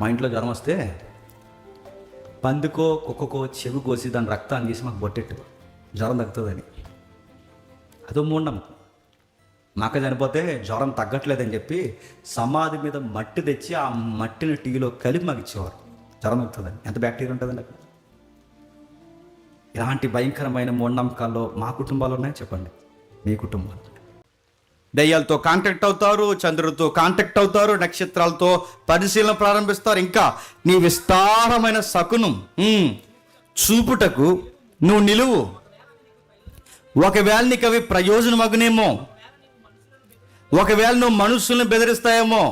మా ఇంట్లో జ్వరం వస్తే పందుకో కుక్కకో చెవి కోసి దాని రక్తాన్ని తీసి మాకు బొట్టెట్టు. జ్వరం తగ్గుతుందని. అదో మూఢనమ్మకం. మాక చనిపోతే జ్వరం తగ్గట్లేదని చెప్పి సమాధి మీద మట్టి తెచ్చి ఆ మట్టిని టీలో కలిపి మాకు ఇచ్చేవారు. జ్వరం తగ్గుతుందని. ఎంత బ్యాక్టీరియా ఉంటుందండి అక్కడ? ఇలాంటి భయంకరమైన మూఢనమ్మకాల్లో మా కుటుంబాలు ఉన్నాయని చెప్పండి? మీ కుటుంబాలు. దయ్యాలతో కాంటాక్ట్ అవుతారు చంద్రుడితో కాంటాక్ట్ అవుతారు నక్షత్రాలతో పరిశీలన ప్రారంభిస్తారు. ఇంకా నీ విస్తారమైన సకును చూపుటకు నువ్వు నిలువు. ఒకవేళ నీకు అవి ప్రయోజనమగునేమో ఒకవేళ నువ్వు మనుషులను బెదిరిస్తాయేమో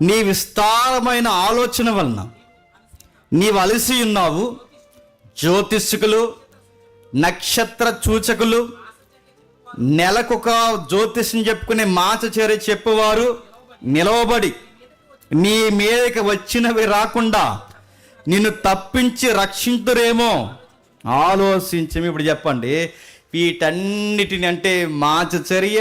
నీ విస్తారమైన ఆలోచన వలన నీవు అలసి ఉన్నావు. జ్యోతిష్కులు నక్షత్ర సూచకులు నెలకొక జ్యోతిష్యం చెప్పుకునే మాచచేరి చెప్పేవారు నిలవబడి నీ మీదకి వచ్చినవి రాకుండా నిన్ను తప్పించి రక్షింతురేమో ఆలోచించి ఇప్పుడు చెప్పండి. వీటన్నిటిని అంటే మాచచర్య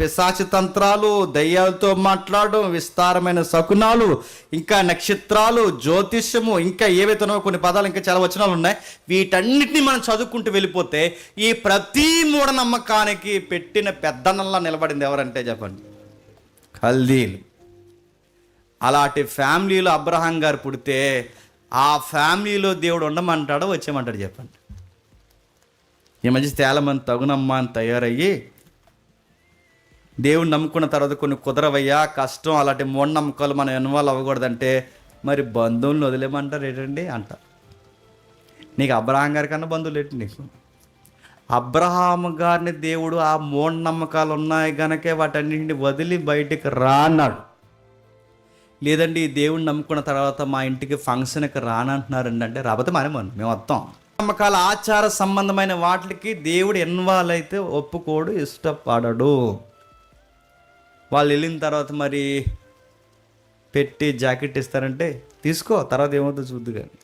పిశాచ తంత్రాలు దయ్యాలతో మాట్లాడడం విస్తారమైన శకునాలు ఇంకా నక్షత్రాలు జ్యోతిష్యము ఇంకా ఏవైతేనో కొన్ని పదాలు ఇంకా చాలా వచనాలు ఉన్నాయి. వీటన్నిటిని మనం చదువుకుంటూ వెళ్ళిపోతే ఈ ప్రతి మూఢనమ్మకానికి పెట్టిన పెద్దనల్లా నిలబడింది ఎవరంటే చెప్పండి? కల్దీలు అలాంటి ఫ్యామిలీలో అబ్రహాం గారు పుడితే ఆ ఫ్యామిలీలో దేవుడు ఉండమంటాడో వచ్చేయమంటాడు చెప్పండి? ఈ మధ్య తేలమని తగునమ్మా అని తయారయ్యి దేవుని నమ్ముకున్న తర్వాత కొన్ని కుదరవయ్యా కష్టం అలాంటి మూఢనమ్మకాలు మనం ఇన్వాల్వ్ అవ్వకూడదంటే మరి బంధువులను వదిలేమంటారు ఏంటండి అంట. నీకు అబ్రహాం గారి కన్నా బంధువులు ఏంటి నీకు? అబ్రహాం గారిని దేవుడు ఆ మూఢనమ్మకాలు ఉన్నాయి గనకే వాటన్నింటిని వదిలి బయటికి రా అన్నాడు. లేదండి ఈ దేవుడిని నమ్ముకున్న తర్వాత మా ఇంటికి ఫంక్షన్కి రానంటున్నారండి అంటే రాబోతే మనమని మేము వస్తాం. నమ్మకాల ఆచార సంబంధమైన వాటికి దేవుడు ఇన్వాల్వ్ అయితే ఒప్పుకోడు ఇష్టపడడు. వాళ్ళు వెళ్ళిన తర్వాత మరి పెట్టి జాకెట్ ఇస్తారంటే తీసుకో తర్వాత ఏమవుతుందో చూద్దు కానీ.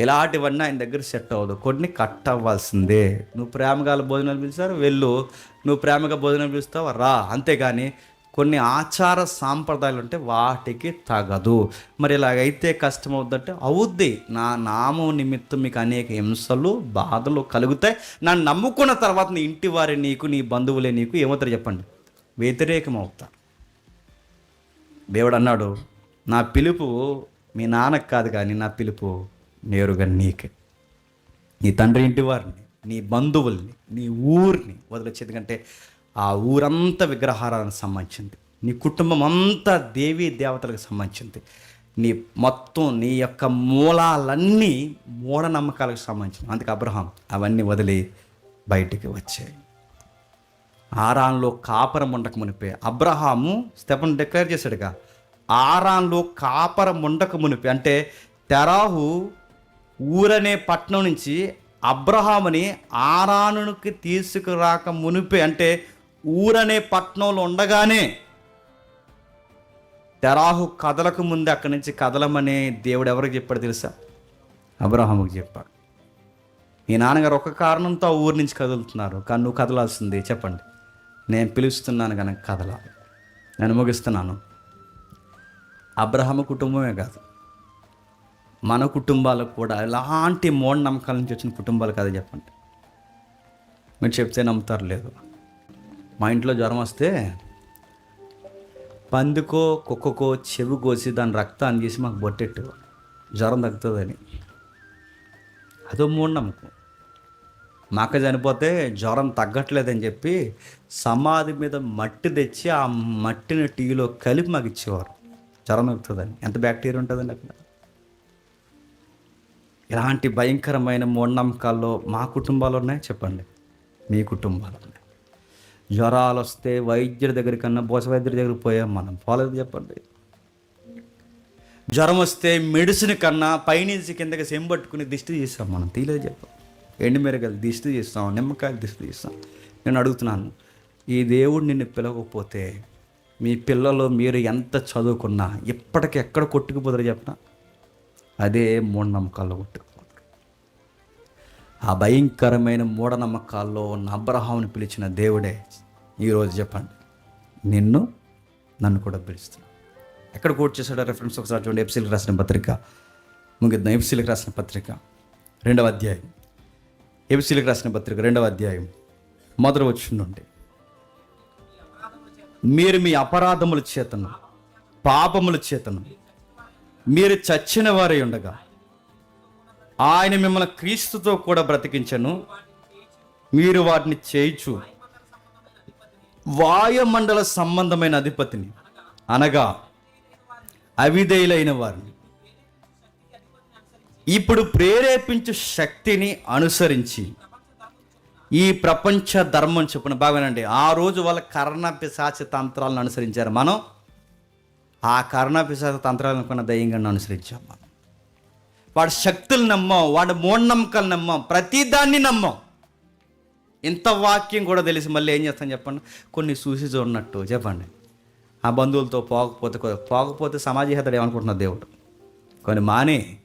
ఇలాంటివన్నీ ఆయన దగ్గర సెట్ అవ్వదు. కొన్ని కట్ అవ్వాల్సిందే నువ్వు ప్రేమగా భోజనాలు పిలిచారు వెళ్ళు. నువ్వు ప్రేమగా భోజనాలు పిలుస్తావు? రా. అంతేగాని కొన్ని ఆచార సాంప్రదాయాలు ఉంటే వాటికి తగదు. మరి ఇలాగైతే కష్టం అవుద్దంటే అవుద్ది. నా నామం నిమిత్తం మీకు అనేక హింసలు బాధలు కలుగుతాయి. నన్ను నమ్ముకున్న తర్వాత నీ ఇంటి వారి నీకు నీ బంధువులే నీకు ఏమవుతారు చెప్పండి. వ్యతిరేకం అవుతారు దేవుడు అన్నాడు నా పిలుపు మీ నాన్నకు కాదు కానీ నా పిలుపు నేరుగా నీకే. నీ తండ్రి ఇంటి వారిని నీ బంధువుల్ని నీ ఊరిని వదిలేసేది కంటే ఆ ఊరంతా విగ్రహారానికి సంబంధించింది. నీ కుటుంబం అంతా దేవీ దేవతలకు సంబంధించింది. నీ మొత్తం నీ యొక్క మూలాలన్నీ మూఢనమ్మకాలకు సంబంధించింది. అందుకే అబ్రహాం అవన్నీ వదిలి బయటికి వచ్చాయి. ఆరాన్లో కాపరం ఉండక మునిపే అబ్రహాము స్టెఫన్ డిక్లేర్ చేశాడుగా ఆరాన్లో కాపరం ఉండక మునిపే అంటే తెరాహు ఊరనే పట్నం నుంచి అబ్రహాముని ఆరానుకి తీసుకురాక మునిపే అంటే ఊరనే పట్నంలో ఉండగానే తెరాహు కదలకు ముందు అక్కడి నుంచి కదలమని దేవుడు ఎవరికి చెప్పాడు తెలుసా? అబ్రహాముకి చెప్పాడు. మీ నాన్నగారు ఒక కారణంతో ఊరి నుంచి కదులుతున్నారు. కానీ నువ్వు కదలాల్సింది చెప్పండి. నేను పిలుస్తున్నాను కనుక కదలాలి. నేను ముగిస్తున్నాను. అబ్రహము కుటుంబమే కాదు. మన కుటుంబాలకు కూడా ఎలాంటి మూఢనమ్మకాల నుంచి వచ్చిన కుటుంబాలు కదా చెప్పండి. మీరు చెప్తే నమ్ముతారు లేదు. మా ఇంట్లో జ్వరం వస్తే పందుకో కుక్కకో చెవి కోసి దాని రక్తాన్ని తీసి మాకు బొట్టెట్టు. జ్వరం తగ్గుతుందని. అదో మూఢనమ్మకం. మాక చనిపోతే జ్వరం తగ్గట్లేదని చెప్పి సమాధి మీద మట్టి తెచ్చి ఆ మట్టిని టీలో కలిపి మాకు ఇచ్చేవారు. జ్వరం తగ్గుతుందని. ఎంత బ్యాక్టీరియా ఉంటుందండి అక్కడ? ఇలాంటి భయంకరమైన మూఢనమ్మకాల్లో మా కుటుంబాలు ఉన్నాయి చెప్పండి? మీ కుటుంబాలు. ఉన్నాయి జ్వరాలు వస్తే వైద్యుడి దగ్గర కన్నా బోస వైద్యుడి దగ్గరికి పోయాం మనం పోలేదు చెప్పండి. జ్వరం వస్తే మెడిసిన్ కన్నా పైనుంచి కిందకి సెంబట్టుకుని దిష్టి తీస్తాం మనం తీలేదు చెప్పాం. ఎండుమిరగలు దిష్టి తీస్తాం నిమ్మకాయలు దిష్టి తీస్తాం. నేను అడుగుతున్నాను ఈ దేవుడు నిన్ను పిలవకపోతే మీ పిల్లలు మీరు ఎంత చదువుకున్నా ఇప్పటికి ఎక్కడ కొట్టుకుపోతారో చెప్పిన? అదే మూఢనమ్మకాల్లో కొట్టు ఆ భయంకరమైన మూఢనమ్మకాల్లో ఉన్న అబ్రహాముని పిలిచిన దేవుడే ఈరోజు చెప్పండి. నిన్ను నన్ను కూడా పిలుస్తున్నాను ఎక్కడ కోట్ చేశాడో రెఫరెన్స్ ఒకసారి చూడండి. ఎఫ్సీలకు రాసిన పత్రిక. ముగిద్దాం. ఎఫ్సీలకు రాసిన పత్రిక. రెండవ అధ్యాయం. ఎఫ్సీలకు రాసిన పత్రిక రెండవ అధ్యాయం. మొదటి వచ్చి నుండి. మీరు మీ అపరాధముల చేతను పాపముల చేతను మీరు చచ్చిన వారై ఉండగా ఆయన మిమ్మల్ని క్రీస్తుతో కూడా బ్రతికించను. మీరు వాటిని చేయిచు. వాయుమండల సంబంధమైన అధిపతిని. అనగా అవిధేయులైన వారిని. ఇప్పుడు ప్రేరేపించు శక్తిని అనుసరించి ఈ ప్రపంచ ధర్మం చెప్పిన బాగానండి. ఆ రోజు వాళ్ళ కర్ణ పిశాచ తంత్రాలను అనుసరించారు. మనం ఆ కర్ణ పిశాచ తంత్రాలను కొన్న దయ్యంగా అనుసరించాం మనం. వాడి శక్తులు నమ్మం వాడి మూఢనమ్మకాలు నమ్మం ప్రతిదాన్ని నమ్మం. ఇంత వాక్యం కూడా తెలిసి మళ్ళీ ఏం చేస్తాను చెప్పండి? కొన్ని చూసి చూడనట్టు చెప్పండి. ఆ బంధువులతో పోకపోతే పోకపోతే సమాజహేతడు ఏమనుకుంటున్నా దేవుడు? కొన్ని మానే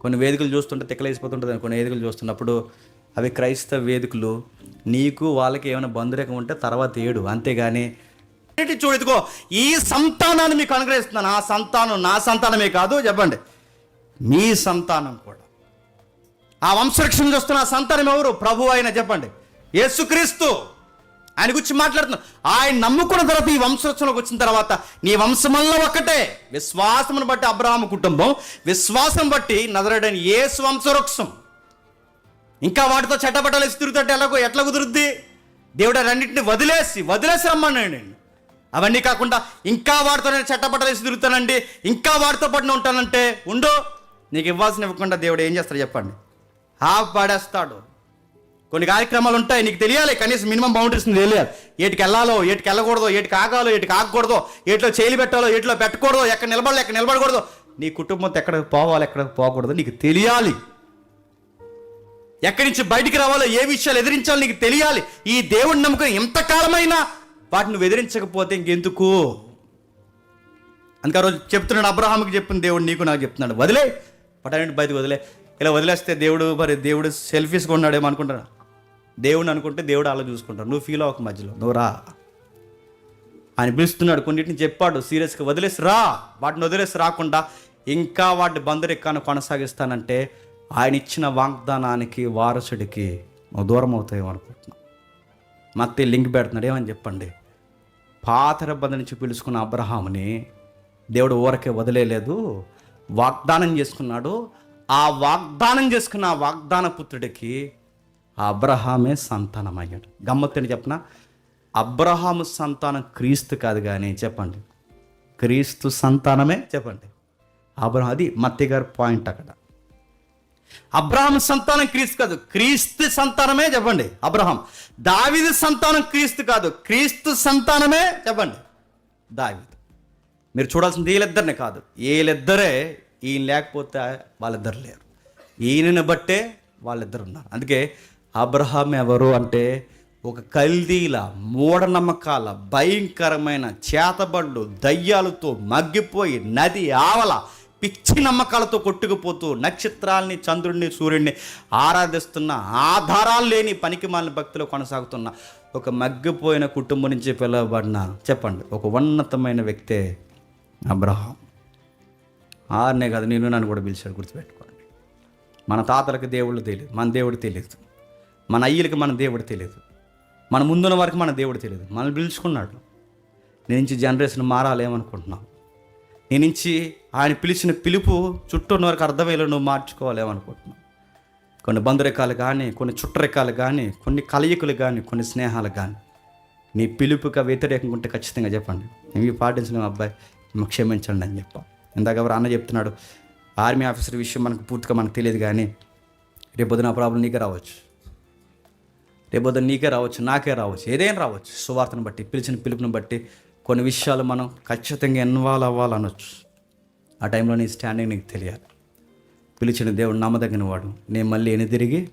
కొన్ని వేదికలు చూస్తుంటే తిక్కలేసిపోతుంటుంది కొన్ని వేదికలు చూస్తున్నప్పుడు అవి క్రైస్తవ వేదికలు నీకు వాళ్ళకి ఏమైనా బంధురేఖం ఉంటే తర్వాత ఏడు అంతేగాని ఏంటి ఈ సంతానాన్ని మీకు అనుగ్రహిస్తున్నాను ఆ సంతానం నా సంతానమే కాదు చెప్పండి. మీ సంతానం కూడా. ఆ వంశరక్షణ చూస్తున్న సంతానం ఎవరు? ప్రభు ఆయన చెప్పండి. యేసుక్రీస్తు. ఆయన గురించి మాట్లాడుతున్నాం. ఆయన నమ్ముకున్న తర్వాత ఈ వంశరక్షణకు వచ్చిన తర్వాత నీ వంశమల్ల ఒక్కటే. విశ్వాసమును బట్టి అబ్రహాము కుటుంబం విశ్వాసం బట్టి నదరడని యేసు వంశవృక్షం ఇంకా వాటితో చట్టపట్టాలు వేసి తిరుగుతుంటే ఎలాగో ఎట్లా కుదురుద్ది? దేవుడు రెండింటిని వదిలేసి వదిలేసి రమ్మన్నాడు నేను అవన్నీ కాకుండా ఇంకా వాటితో నేను చట్టపట్టాలు తిరుగుతానండి. ఇంకా వాటితో పాటు ఉంటానంటే ఉండు. నీకు ఇవ్వాల్సిన ఇవ్వకుండా దేవుడు ఏం చేస్తాడు చెప్పండి? ఆ పడేస్తాడు. కొన్ని కార్యక్రమాలు ఉంటాయి నీకు తెలియాలి కనీసం మినిమం బౌండరీస్ తెలియాలి. ఏటికి వెళ్ళాలో ఏటికి వెళ్ళకూడదో ఏటికి ఆగాలో ఏటికి ఆగకూడదో ఏట్లో చేయలు పెట్టాలో ఏట్లో పెట్టకూడదో ఎక్కడ నిలబడాలి ఎక్కడ నిలబడకూడదు. నీ కుటుంబంతో ఎక్కడికి పోవాలి ఎక్కడికి పోకూడదు నీకు తెలియాలి. ఎక్కడి నుంచి బయటికి రావాలో ఏ విషయాలు ఎదిరించాలో నీకు తెలియాలి. ఈ దేవుడిని నమ్మకం ఎంతకాలమైనా వాటిని నువ్వు ఎదిరించకపోతే ఇంకెందుకు? అందుకే రోజు చెప్తున్నాడు అబ్రహాంకి చెప్పిన దేవుడు నీకు నాకు చెప్తున్నాడు వదిలే. పటానికి బయటకు వదిలే. ఇలా వదిలేస్తే దేవుడు మరి దేవుడు సెల్ఫీస్గా ఉన్నాడేమో అనుకుంటారా? దేవుడు అనుకుంటే దేవుడు అలా చూసుకుంటాడు. నువ్వు ఫీల్ అవ్వక మధ్యలో. నువ్వు రా. ఆయన పిలుస్తున్నాడు కొన్నిటిని చెప్పాడు. సీరియస్గా వదిలేసి రా. వాటిని వదిలేసి రాకుండా ఇంకా వాటి బందరెక్కాను కొనసాగిస్తానంటే ఆయన ఇచ్చిన వాగ్దానానికి వారసుడికి నువ్వు దూరం అవుతాయి అనుకుంటున్నావు. మత్తే లింక్ పెడుతున్నాడు. ఏమని చెప్పండి? పాతర బంధ నుంచి పిలుచుకున్న అబ్రహాముని దేవుడు ఊరకే వదిలేలేదు. వాగ్దానం చేసుకున్నాడు. ఆ వాగ్దానం చేసుకున్న ఆ వాగ్దాన పుత్రుడికి అబ్రహామే సంతానం అయ్యాడు గమ్మత్తుని చెప్పిన? అబ్రహాము సంతానం క్రీస్తు కాదు కానీ చెప్పండి. క్రీస్తు సంతానమే చెప్పండి. అబ్రహం అది మత్తి గారి పాయింట్ అక్కడ. అబ్రహాం సంతానం క్రీస్తు కాదు. క్రీస్తు సంతానమే చెప్పండి. అబ్రహాం. దావిది సంతానం క్రీస్తు కాదు. క్రీస్తు సంతానమే చెప్పండి. దావిది. మీరు చూడాల్సింది వీళ్ళిద్దరినే కాదు. వీళ్ళిద్దరే ఈయన లేకపోతే వాళ్ళిద్దరు లేరు. ఈయనని బట్టే వాళ్ళిద్దరు ఉన్నారు. అందుకే అబ్రహాం ఎవరు అంటే ఒక కల్దీల మూఢనమ్మకాల భయంకరమైన చేతబళ్ళు దయ్యాలతో మగ్గిపోయి నది ఆవల పిచ్చి నమ్మకాలతో కొట్టుకుపోతూ నక్షత్రాల్ని చంద్రుడిని సూర్యుడిని ఆరాధిస్తున్న ఆధారాలు లేని పనికి మాలిన భక్తులు కొనసాగుతున్న ఒక మగ్గిపోయిన కుటుంబం నుంచి పిలువబడిన చెప్పండి. ఒక ఉన్నతమైన వ్యక్తే అబ్రహాం. ఆరునే కాదు నేను నన్ను కూడా పిలిచాడు గుర్తుపెట్టుకోండి. మన తాతలకు దేవుళ్ళు తెలియదు మన దేవుడు తెలియదు. మన అయ్యలకి మన దేవుడు తెలియదు. మన ముందున్న వరకు మన దేవుడు తెలియదు. మనల్ని పిలుచుకున్నాడు. నేను నుంచి జనరేషన్ మారాలేమనుకుంటున్నాం. నీ నుంచి ఆయన పిలిచిన పిలుపు చుట్టూ ఉన్న వరకు అర్థమయ్యేలా నువ్వు మార్చుకోవాలేమనుకుంటున్నావు కొన్ని బంధురెక్కాలు కానీ కొన్ని చుట్టరెక్కాలు కానీ కొన్ని కలయికలు కానీ కొన్ని స్నేహాలు కానీ నీ పిలుపుగా వ్యతిరేకంగా ఉంటే ఖచ్చితంగా చెప్పండి. ఇవి పాటించిన అబ్బాయి. క్షమించండి అని చెప్పాం. ఇందాక ఎవరు అన్న చెప్తున్నాడు ఆర్మీ ఆఫీసర్ విషయం మనకు పూర్తిగా మనకు తెలియదు కానీ రేపొద్దున ప్రాబ్లం నీకే రావచ్చు. రేపొద్దున నీకే రావచ్చు నాకే రావచ్చు ఏదైనా రావచ్చు. సువార్తను బట్టి పిలిచిన పిలుపుని బట్టి కొన్ని విషయాలు మనం ఖచ్చితంగా ఇన్వాల్వ్ అవ్వాలనొచ్చు. ఆ టైంలో నీ స్టాండింగ్ నీకు తెలియాలి. పిలిచిన దేవుడు నమ్మదగిన వాడు. నేను మళ్ళీ ఎన్ని తిరిగి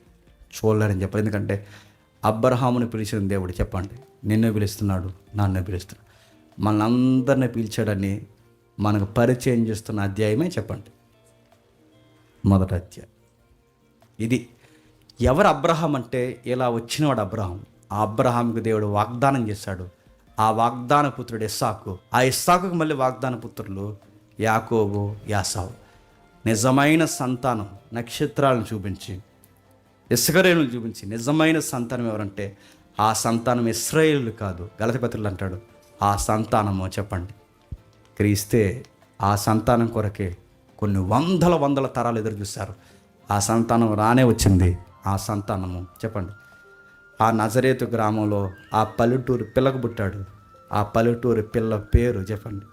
చూడలేనని చెప్పాలి. ఎందుకంటే అబ్రహాముని పిలిచిన దేవుడు చెప్పండి నిన్ను పిలుస్తున్నాడు నన్ను పిలుస్తున్నాడు. మనందరిని పిలిచాడని మనకు పరిచయం చేస్తున్న అధ్యాయమే చెప్పండి. మొదటి అధ్యాయం. ఇది ఎవరు అబ్రహాం అంటే ఇలా వచ్చినవాడు అబ్రహాం? ఆ అబ్రహాంకి దేవుడు వాగ్దానం చేశాడు. ఆ వాగ్దాన పుత్రుడు ఇస్సాకు. ఆ ఇస్సాకు మళ్ళీ వాగ్దాన పుత్రులు యాకోబు యాసావు. నిజమైన సంతానం నక్షత్రాలను చూపించి ఇసుకరేణులు చూపించి నిజమైన సంతానం ఎవరంటే ఆ సంతానం ఇస్రాయేలు కాదు గలతపత్రులు అంటాడు. ఆ సంతానము చెప్పండి. క్రీస్తే ఆ సంతానం కొరకే కొన్ని వందల వందల తరాలు ఎదురు చూశారు. ఆ సంతానం రానే వచ్చింది. ఆ సంతానము చెప్పండి. ఆ నజరేతు గ్రామంలో ఆ పల్లెటూరు పిల్లకు పుట్టాడు. ఆ పల్లెటూరు పిల్ల పేరు చెప్పండి.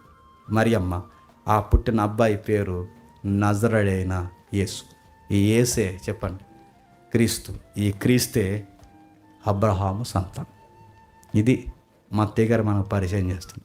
మరియమ్మ. ఆ పుట్టిన అబ్బాయి పేరు నజరడైన యేసు. ఈ యేసే చెప్పండి. క్రీస్తు. ఈ క్రీస్తే అబ్రహాము సంతానం. ఇది మా అత్తయ్య గారు మనకు పరిచయం చేస్తుంది